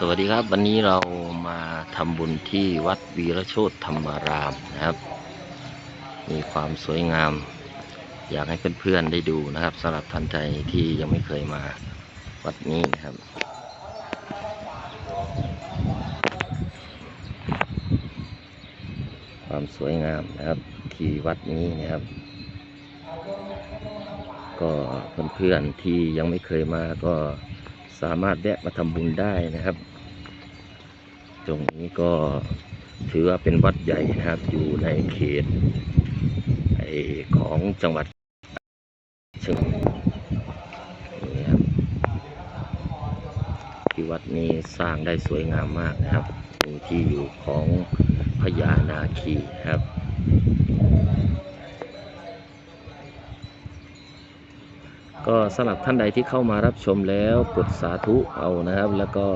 สวัสดีครับ วันนี้เรามาทำบุญที่วัดวีรโชตธรรมารามนะครับ มีความสวยงาม อยากให้เพื่อนๆได้ดูนะครับสำหรับท่านใดที่ยังไม่เคยมาวัดนี้นะครับ ความสวยงามนะครับที่วัดนี้นะครับ ก็เพื่อนๆที่ยังไม่เคยมาก็ สามารถแวะมาทำบุญได้นะครับ ตรงนี้ก็ถือว่าเป็นวัดใหญ่นะครับ อยู่ในเขตของจังหวัดเชียงนี่ครับที่วัดนี้สร้างได้สวยงามมากนะครับมีที่อยู่ของพญานาคีครับ ก็สำหรับท่านใดที่เข้ามารับชมแล้วกดสาธุเอานะครับ แล้วก็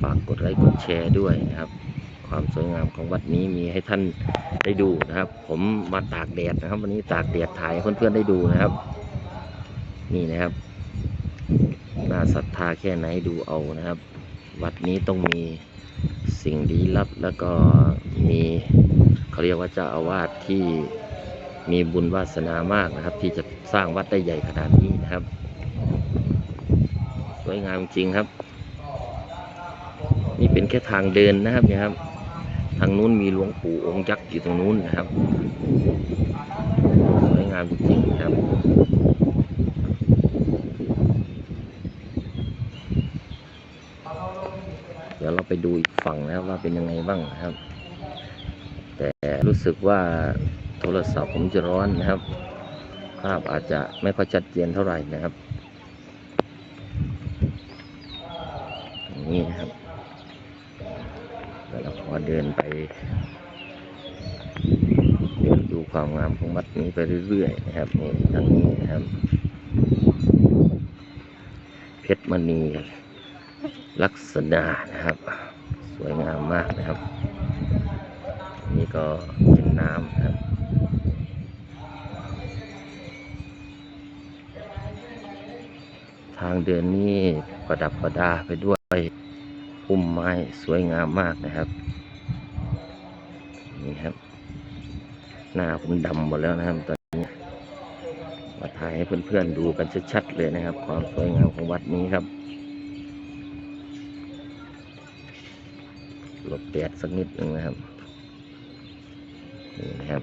ฝากกดไลค์กดแชร์ด้วยนะครับ ความสวยงามของวัดนี้มีให้ท่านได้ดูนะครับ ผมมาตากแดดนะครับ วันนี้ตากแดดถ่ายเพื่อนๆได้ดูนะครับ นี่นะครับน่าศรัทธาแค่ไหนดูเอานะครับ วัดนี้ต้องมีสิ่งลี้ลับแล้วก็มีเขาเรียกว่าเจ้าอาวาสที่ มีบุญวาสนามากนะครับ ที่จะสร้างวัดได้ใหญ่ขนาดนี้นะครับ สวยงามจริงครับ นี่เป็นแค่ทางเดินนะครับเนี่ยครับ ทางนู้นมีหลวงปู่องค์ยักษ์อยู่ตรงนู้นนะครับ สวยงามจริงๆครับเดี๋ยวเราไปดูอีกฝั่งนะครับว่าเป็นยังไงบ้างนะครับ แต่รู้สึกว่า โทรศัพท์ผมจะร้อนนะครับ ภาพอาจจะไม่ค่อยชัดเจนเท่าไหร่นะครับอย่างนี่นะครับแล้วเราขอเดินไป เดินดูความงามของวัดนี้ไปเรื่อยๆนะครับนี่ทางนี้นะครับ เพชรมณีลักษณะนะครับ สวยงามมากนะครับ นี่ก็เป็นน้ำนะครับ เดินนี่ประดับประดาไปด้วยพุ่มไม้สวยงามมากนะครับ นี่ครับ หน้าผมดำหมดแล้วนะครับตอนนี้มาถ่ายให้เพื่อนๆดูกันชัดๆเลยนะครับ ความสวยงามของวัดนี้ครับหลบแดดสักนิดหนึ่งนะครับนี่นะครับ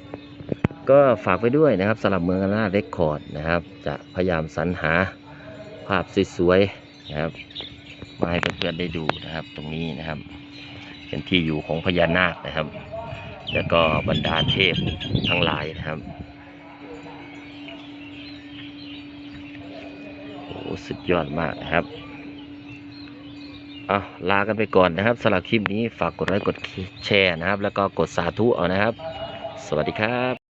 ก็ฝากไปด้วยนะครับสำหรับเมืองอนาเรคคอร์ดนะครับ จะพยายามสรรหา ภาพสวยๆนะครับมาให้เพื่อนๆได้ดูนะครับ ตรงนี้นะครับ เป็นที่อยู่ของพญานาคนะครับ แล้วก็บรรดาเทพทั้งหลายนะครับโอ้สุดยอดมากนะครับเอาลากันไปก่อนนะครับสำหรับคลิปนี้ฝากกดไลค์กดแชร์นะครับ แล้วก็กดสาธุเอานะครับ สวัสดีครับ